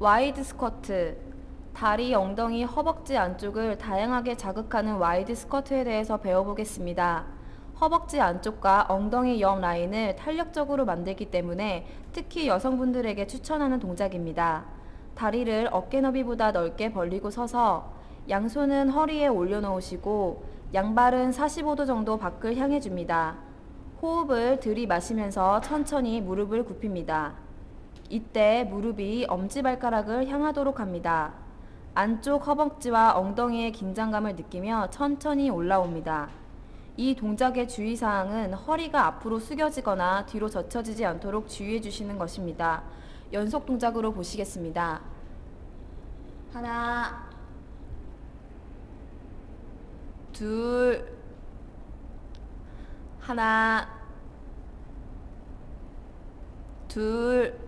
와이드 스쿼트. 다리, 엉덩이, 허벅지 안쪽을 다양하게 자극하는 와이드 스쿼트에 대해서 배워보겠습니다. 허벅지 안쪽과 엉덩이 옆 라인을 탄력적으로 만들기 때문에 특히 여성분들에게 추천하는 동작입니다. 다리를 어깨 너비보다 넓게 벌리고 서서 양손은 허리에 올려놓으시고 양발은 45도 정도 밖을 향해 줍니다. 호흡을 들이마시면서 천천히 무릎을 굽힙니다. 이때 무릎이 엄지발가락을 향하도록 합니다. 안쪽 허벅지와 엉덩이의 긴장감을 느끼며 천천히 올라옵니다. 이 동작의 주의사항은 허리가 앞으로 숙여지거나 뒤로 젖혀지지 않도록 주의해 주시는 것입니다. 연속 동작으로 보시겠습니다. 하나, 둘, 하나, 둘,